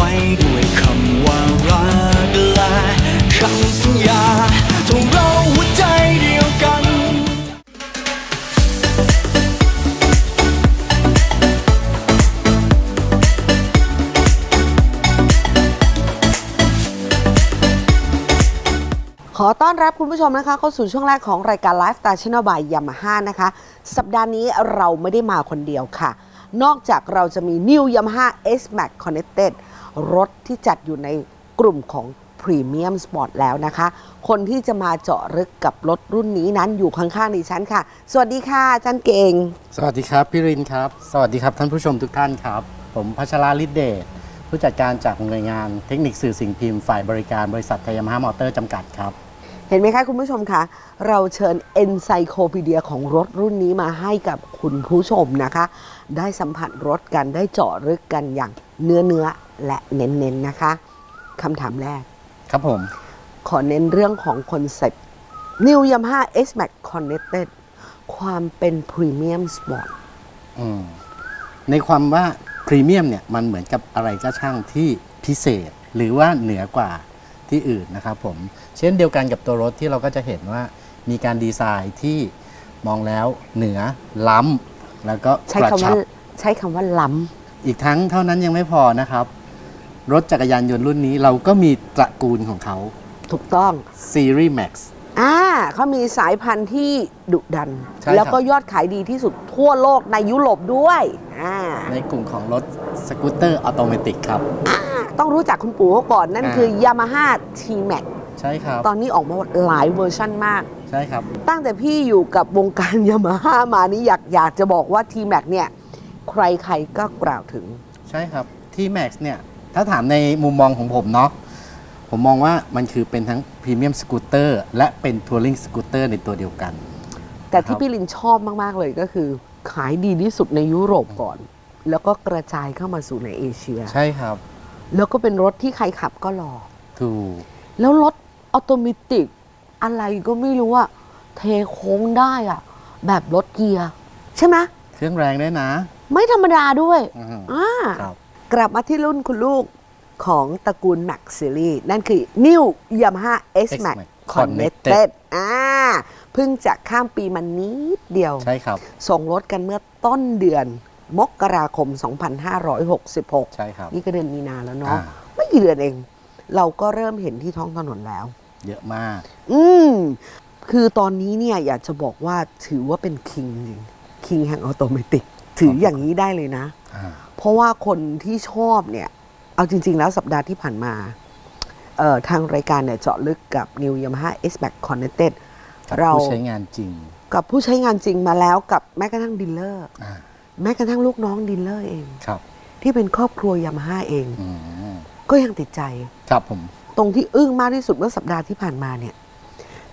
ไว้ด้วยคำว่ารักและคำสัญญาทงเราหัวใจเดียวกัน ขอต้อนรับคุณผู้ชมนะคะเข้าสู่ช่วงแรกของรายการ Live Star Channel by Yamaha นะคะ สัปดาห์นี้เราไม่ได้มาคนเดียวค่ะ นอกจากเราจะมี New Yamaha S Max Connected รถที่จัดอยู่ในกลุ่มของพรีเมียมสปอร์ตแล้วนะคะ คนที่จะมาเจาะลึกกับรถรุ่นนี้นั้นอยู่ข้างๆดิฉันค่ะ สวัสดีค่ะอาจารย์เก่ง สวัสดีครับ พี่รินครับ สวัสดีครับท่านผู้ชมทุกท่านครับ ผมพัชราลิเดชผู้จัดการจากหน่วยงานเทคนิคสื่อสิ่งพิมพ์ฝ่ายบริการบริษัทไทยยามาฮ่ามอเตอร์จำกัดครับ เห็นไหมคะคุณผู้ชมคะเราเชิญเอนไซโคพีเดียของรถรุ่นนี้มาให้กับคุณผู้ชมนะคะ ได้สัมผัสรถกันได้เจาะลึกกันอย่างเนื้อเนื้อๆและเน้นๆนนะคะคำถามแรก ครับผม ขอเน้นเรื่องของคอนเซ็ปต์ New Yamaha S Max Connected ความเป็นพรีเมียมสปอร์ตอืมในความว่าพรีเมียมเนี่ยมันเหมือนกับอะไรก็ช่างที่พิเศษ หรือว่าเหนือกว่า ที่อื่นนะครับผมเช่นเดียวกันกับตัวรถที่เราก็จะเห็นว่ามีการดีไซน์ที่มองแล้วเหนือล้ำแล้วก็ใช้กระคำชัว่าบใช้คำว่าล้อีกทั้งเท่านั้นยังไม่พอนะครับ รถจักรยานยนต์รุ่นนี้เราก็มีตระกูลของเขาำถูกต้อง Series Max อ่าเขามีสายพันธุ์ที่ดุดันใช่ครับแล้วก็ยอดขายดีที่สุดทั่วโลกในยุโรปด้วยอ่าในกลุ่มของรถสกูตเตอร์ออโตเมติกครับ ต้องรู้จักคุณปู่เขาก่อน นั่นอ่าคือ Yamaha T-Max ใช่ครับ ตอนนี้ออกมาหลายเวอร์ชั่นมาก ใช่ครับ ตั้งแต่พี่อยู่กับวงการ Yamaha มานี่อยากอยากจะบอกว่า T-Max เนี่ย ใครๆก็กล่าวถึง ใช่ครับที่ Max เนี่ย ถ้าถามในมุมมองของผมเนาะผมมองว่ามันคือเป็นทั้งพรีเมียมสกูตเตอร์และเป็นทัวริงสกูตเตอร์ในตัวเดียวกัน แต่ครัที่บพี่ลินชอบมาก ๆ เลยก็คือ ขายดีที่สุดในยุโรปก่อน แล้วก็กระจายเข้ามาสู่ในเอเชีย ใช่ครับ แล้วก็เป็นรถที่ใครขับก็หล่อถูกแล้วรถออโตเมติกอะไรก็ไม่รู้อะเทโค้งได้อะแบบรถเกียร์ใช่ไหมเครื่องแรงด้วยนะ ไม่ธรรมดาด้วยอืมอ่าครับกลับมาที่รุ่นคุณลูกของตระกูล Max Series นั่นคือ New Yamaha S Max S-Max Connected อ่าเพิ่งจะข้ามปีมานิดเดียว ใช่ครับ ส่งรถกันเมื่อต้นเดือน มกราคม 2566 ใช่ครับ นี่ก็เดือนมีนาแล้วเนาะอ่า ไม่กี่เดือนเอง เราก็เริ่มเห็นที่ท้องถนนแล้ว เยอะมาก อืม คือตอนนี้เนี่ยอยากจะบอกว่าถือว่าเป็นคิงจริงคิงแห่งออโตเมติก ถืออย่างนี้ได้เลยนะ อ่า เพราะว่าคนที่ชอบเนี่ย เอาจริง ๆ แล้วสัปดาห์ที่ผ่านมาเอ่อทางรายการเนี่ยเจาะลึกกับ New Yamaha S Max Connected กับเราผู้ใช้งานจริง กับผู้ใช้งานจริงมาแล้วกับแม้กระทั่งดีลเลอร์ อ่า แม้กระทั่งลูกน้องดีลเลอร์เอง ครับ ที่เป็นครอบครัวยามาฮ่าเอง อืมก็ยังติดใจ ครับผมตรงที่อึ้งมากที่สุดเมื่อสัปดาห์ที่ผ่านมาเนี่ย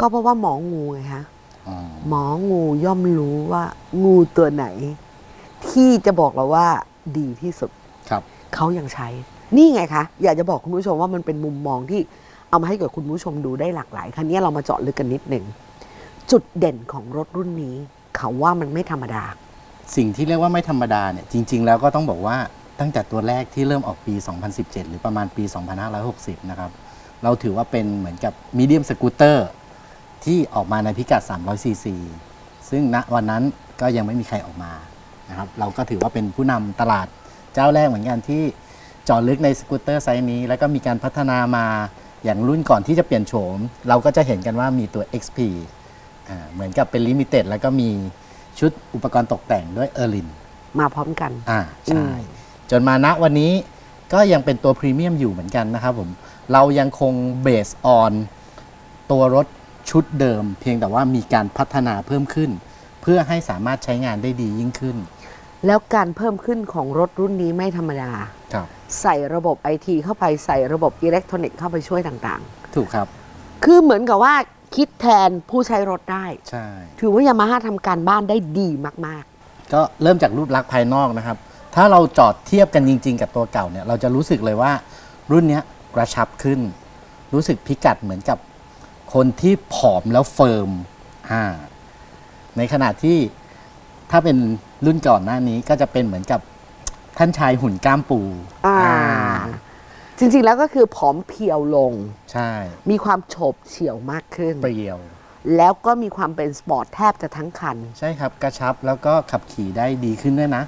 ก็เพราะว่าหมองูไงฮะอืมหมองูย่อมรู้ว่างูตัวไหน ที่จะบอกเราว่าดีที่สุด ครับเขายังใช้ นี่ไงคะ อยากจะบอกคุณผู้ชมว่ามันเป็นมุมมองที่เอามาให้กับคุณผู้ชมดูได้หลากหลายคันนี้เรามาเจาะลึกกันนิดหนึ่ง จุดเด่นของรถรุ่นนี้ เขาว่ามันไม่ธรรมดา สิ่งที่เรียกว่าไม่ธรรมดาเนี่ยจริง ๆ แล้วก็ต้องบอกว่าตั้งแต่ตัวแรกที่เริ่มออกปี 2017 หรือประมาณปี 2560 นะครับ เราถือว่าเป็นเหมือนกับมีเดียมสกูตเตอร์ที่ออกมาในพิกัด 300 ซีซี ซึ่งณวันนั้นก็ยังไม่มีใครออกมานะครับเราก็ถือว่าเป็นผู้นำตลาดเจ้าแรกเหมือนกันที่เจาะลึกในสกูตเตอร์ไซส์นี้ แล้วก็มีการพัฒนามาอย่างรุ่นก่อนที่จะเปลี่ยนโฉม เราก็จะเห็นกันว่ามีตัว XP เหมือนกับเป็นลิมิเต็ดแล้วก็มี ชุดอุปกรณ์ตกแต่งด้วยเออร์ลินมาพร้อมกัน อ่าอืใช่มจนมาณวันนี้ก็ยังเป็นตัวพรีเมียมอยู่เหมือนกันนะครับผม เรายังคงเบสออนตัวรถชุดเดิม เพียงแต่ว่ามีการพัฒนาเพิ่มขึ้น เพื่อให้สามารถใช้งานได้ดียิ่งขึ้น แล้วการเพิ่มขึ้นของรถรุ่นนี้ไม่ธรรมดา ครับ ใส่ระบบไอทีเข้าไปใส่ระบบอิเล็กทรอนิกส์เข้าไปช่วยต่างถูกครับ ๆ คือเหมือนกับว่า คิดแทนผู้ใช้รถได้ ใช่ ถือว่ายามาฮ่าทำการบ้านได้ดีมาก ก็เริ่มจากรูปลักษณ์ภายนอกนะครับ ถ้าเราจอดเทียบกันจริง ๆ กับตัวเก่าเนี่ย เราจะรู้สึกเลยว่ารุ่นเนี้ยกระชับขึ้น รู้สึกพิกัดเหมือนกับคนที่ผอมแล้วเฟิร์มอ่าในขณะที่ถ้าเป็นรุ่นก่อนหน้านี้ก็จะเป็นเหมือนกับท่านชายหุ่นกล้ามปูอ่า จริงๆแล้วก็คือผอมเพรียวลง ใช่มีความโฉบเฉี่ยวมากขึ้น เปรียว แล้วก็มีความเป็นสปอร์ตแทบจะทั้งคัน ใช่ครับกระชับแล้วก็ขับขี่ได้ดีขึ้นด้วยนะ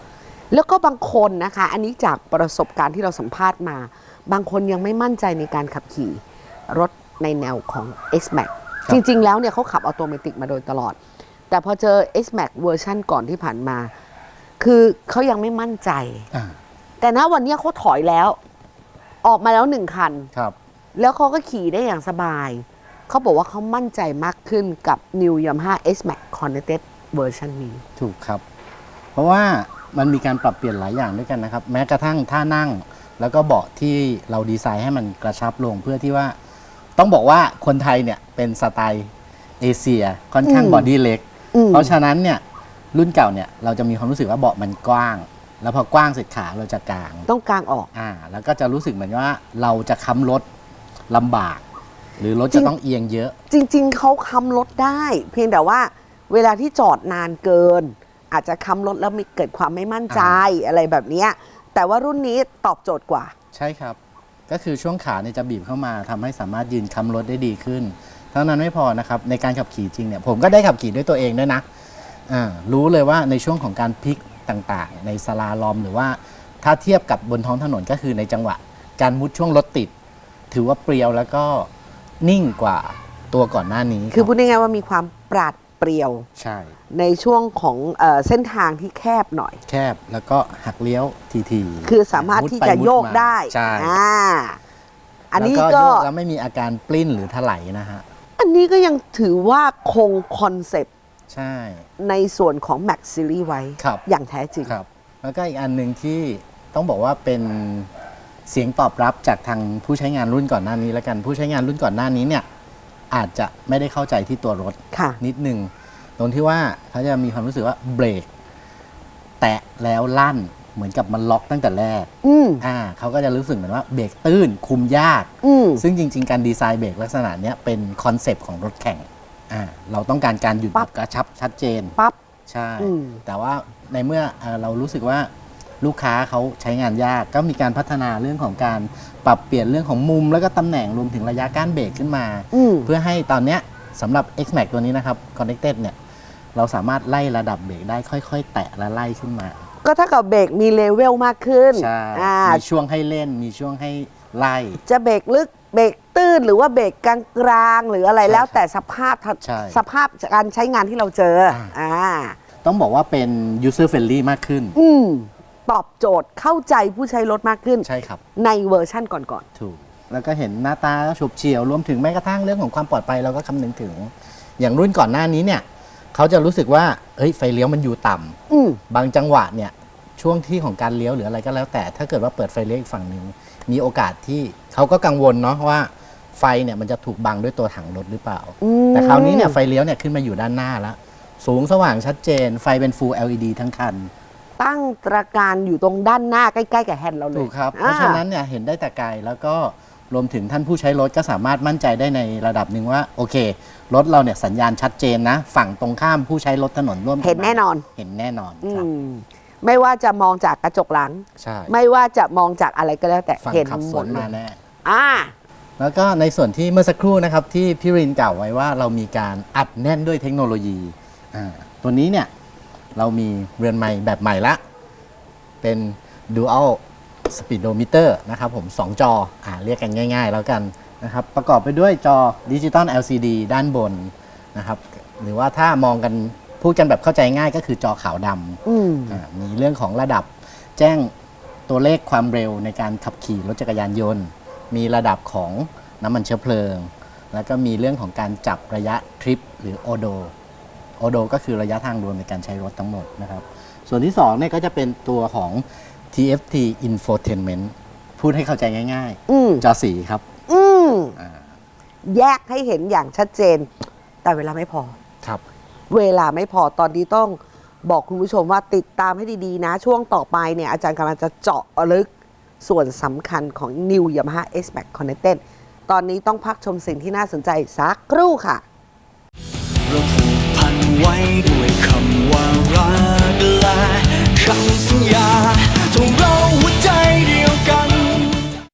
แล้วก็บางคนนะคะ อันนี้จากประสบการณ์ที่เราสัมภาษณ์มา บางคนยังไม่มั่นใจในการขับขี่รถในแนวของ X-Max ครับ จริง ๆ แล้วเนี่ยเขาขับออโตเมติกมาโดยตลอด แต่พอเจอ X-Max เวอร์ชันก่อนที่ผ่านมา คือเขายังไม่มั่นใจ อ่าแต่ณวันเนี้ยเขาถอยแล้ว ออกมาแล้วหนึ่งคัน ครับ แล้วเขาก็ขี่ได้อย่างสบาย เขาบอกว่าเขามั่นใจมากขึ้นกับ New Yamaha S-Max Connected เวอร์ชันนี้ ถูกครับ เพราะว่ามันมีการปรับเปลี่ยนหลายอย่างด้วยกันนะครับ แม้กระทั่งท่านั่ง แล้วก็เบาะที่เราดีไซน์ให้มันกระชับลงเพื่อที่ว่า ต้องบอกว่าคนไทยเนี่ยเป็นสไตล์เอเชียค่อนข้างอืม บอดี้เล็ก อืม เพราะฉะนั้นเนี่ยรุ่นเก่าเนี่ยเราจะมีความรู้สึกว่าเบาะมันกว้าง แล้วพอกว้างเสร็จขาเราจะกางต้องกลางออก อ่า แล้วก็จะรู้สึกเหมือนว่าเราจะค้ำรถลำบาก หรือรถจริจะง ต้องเอียงเยอะ จริง ๆ เขาค้ำรถได้ เพียงแต่ว่าเวลาที่จอดนานเกิน อาจจะค้ำรถแล้วมีเกิดความไม่มั่นใจอะไรแบบเนี้ยแต่ว่ารุ่นนี้ตอบโจทย์กว่า ใช่ครับ ก็คือช่วงขาเนี่ยจะบีบเข้ามาทำให้สามารถยืนค้ำรถได้ดีขึ้น เท่านั้นไม่พอนะครับ ในการขับขี่จริงเนี่ยผมก็ได้ขับขี่ด้วยตัวเองด้วยนะอ่ารู้เลยว่าในช่วงของการพลิก ต่างๆ ในสลาลอมหรือว่าถ้าเทียบกับบนท้องถนนก็คือในจังหวะ การมุดช่วงรถติด ถือว่าเปรียวแล้วก็นิ่งกว่าตัวก่อนหน้านี้คือรับพูดง่ายๆว่ามีความปราดเปรียว ใช่ ในช่วงของเออเส้นทางที่แคบหน่อย แคบแล้วก็หักเลี้ยวทีๆคือสามารถมุที่ไปจะมุโยกมาได้ใช่อ่าอันนี้แล้วก็โยแล้วไม่มีอาการปลิ้นหรือถลายนะฮะ อันนี้ก็ยังถือว่าคงคอนเซปต์ ใช่ในส่วนของ Max Series ไว้ ครับ อย่างแท้จริง ครับ แล้วก็อีกอันหนึ่งที่ต้องบอกว่าเป็นเสียงตอบรับจากทางผู้ใช้งานรุ่นก่อนหน้านี้แล้วกันผู้ใช้งานรุ่นก่อนหน้านี้เนี่ยอาจจะไม่ได้เข้าใจที่ตัวรถค่ะ นิดนึงตรงที่ว่าเขาจะมีความรู้สึกว่าเบรกแตะแล้วลั่นเหมือนกับมันล็อกตั้งแต่แรก อืมอ่าเขาก็จะรู้สึกเหมือนว่าเบรกตื้นคุมยาก อืมซึ่งจริง ๆ การดีไซน์เบรกลักษณะเนี้ยเป็นคอนเซปต์ของรถแข่ง อ่าเราต้องการการหยุดปั๊แบบ บกระชับชัดเจน ปั๊บ ใช่ อืม แต่ว่าในเมื่อเอ่อเรารู้สึกว่าลูกค้าเขาใช้งานยาก ก็มีการพัฒนาเรื่องของการปรับเปลี่ยนเรื่องของมุม แล้วก็ตำแหน่งรวมถึงระยะก้านเบรกขึ้นมา อืม เพื่อให้ตอนเนี้ยสำหรับ X-Max ตัวนี้นะครับ Connected เนี่ยเราสามารถไล่ระดับเบรกได้ค่อย ๆ แตะและไล่ขึ้นมา ก็เท่ากับเบรกมีเลเวลมากขึ้นใช่ อ่ามีช่วงให้เล่น มีช่วงให้ไล่ จะเบรกลึก เบรกตื้นหรือว่าเบรกกลางกลางๆหรืออะไรใช่แล้วแต่สภาพทัใช่ สภาพการใช้งานที่เราเจออ่าอ่าต้องบอกว่าเป็น user friendly มากขึ้น อืมตอบโจทย์เข้าใจผู้ใช้รถมากขึ้น ใช่ครับ ในเวอร์ชั่นก่อนถูก แล้วก็เห็นหน้าตาฉุบเฉี่ยว รวมถึงแม้กระทั่งเรื่องของความปลอดภัยเราก็คำนึงถึง อย่างรุ่นก่อนหน้านี้เนี่ย เขาจะรู้สึกว่า เฮ้ย ไฟเลี้ยวมันอยู่ต่ำ ๆอืม บางจังหวะเนี่ย ช่วงที่ของการเลี้ยวหรืออะไรก็แล้วแต่ ถ้าเกิดว่าเปิดไฟเลี้ยวอีกฝั่งหนึ่งมีโอกาสที่เขาก็กังวลเนาะว่าไฟเนี่ยมันจะถูกบังด้วยตัวถังรถหรือเปล่าอืมแต่คราวนี้เนี่ยไฟเลี้ยวเนี่ยขึ้นมาอยู่ด้านหน้าแล้ว สูงสว่างชัดเจน ไฟเป็น Full LED ทั้งคัน ตั้งตระการอยู่ตรงด้านหน้าใกล้ๆกับแฮนด์เราเลยถูกครับ เพอ่ราะฉะนั้นเนี่ยเห็นได้แต่ไกลแล้วก็รวมถึงท่านผู้ใช้รถก็สามารถมั่นใจได้ในระดับหนึ่งว่า โอเค รถเราเนี่ยสัญญาณชัดเจนนะ ฝั่งตรงข้ามผู้ใช้รถถนนร่วมกัเห็นแน่นอน เห็นแน่นอนอืครับม ไม่ว่าจะมองจากกระจกหลัง ใช่ไม่ว่าจะมองจากอะไรก็แล้วแต่ฝั่งเห็นขับสหมวดนเลมายแน่อ่า แล้วก็ในส่วนที่เมื่อสักครู่นะครับที่พี่รินกล่าวไว้ว่าเรามีการอัดแน่นด้วยเทคโนโลยีอ่าตัวนี้เนี่ยเรามีเรือนใหม่แบบใหม่ละ เป็น Dual Speedometer นะครับผม 2 จออ่าเรียกกันง่าย ๆ แล้วกันนะครับประกอบไปด้วยจอดิจิตอล LCD ด้านบนนะครับหรือว่าถ้ามองกัน พูดกันแบบเข้าใจง่ายก็คือจอขาวดำอืมอ่ามีเรื่องของระดับแจ้งตัวเลขความเร็วในการขับขี่รถจักรยานยนต์ มีระดับของน้ำมันเชื้อเพลิง แล้วก็มีเรื่องของการจับระยะทริปหรือโอโดโอโดก็คือระยะทางรวมในการใช้รถทั้งหมดนะครับ ส่วนที่2เนี่ยก็จะเป็นตัวของ TFT Infotainment พูดให้เข้าใจง่าย อืม ๆ จอสีครับ อืมอ่าแยกให้เห็นอย่างชัดเจน แต่เวลาไม่พอครับ เวลาไม่พอตอนนี้ต้องบอกคุณผู้ชมว่าติดตามให้ดีๆนะ ช่วงต่อไปเนี่ยอาจารย์กำลังจะเจาะลึกส่วนสำคัญของ New Yamaha S Max Connected ตอนนี้ต้องพักชมสิ่งที่น่าสนใจสักครู่ค่ะเราผูกพันไว้ด้วยคำว่ารักและคำสัญญาทงเรา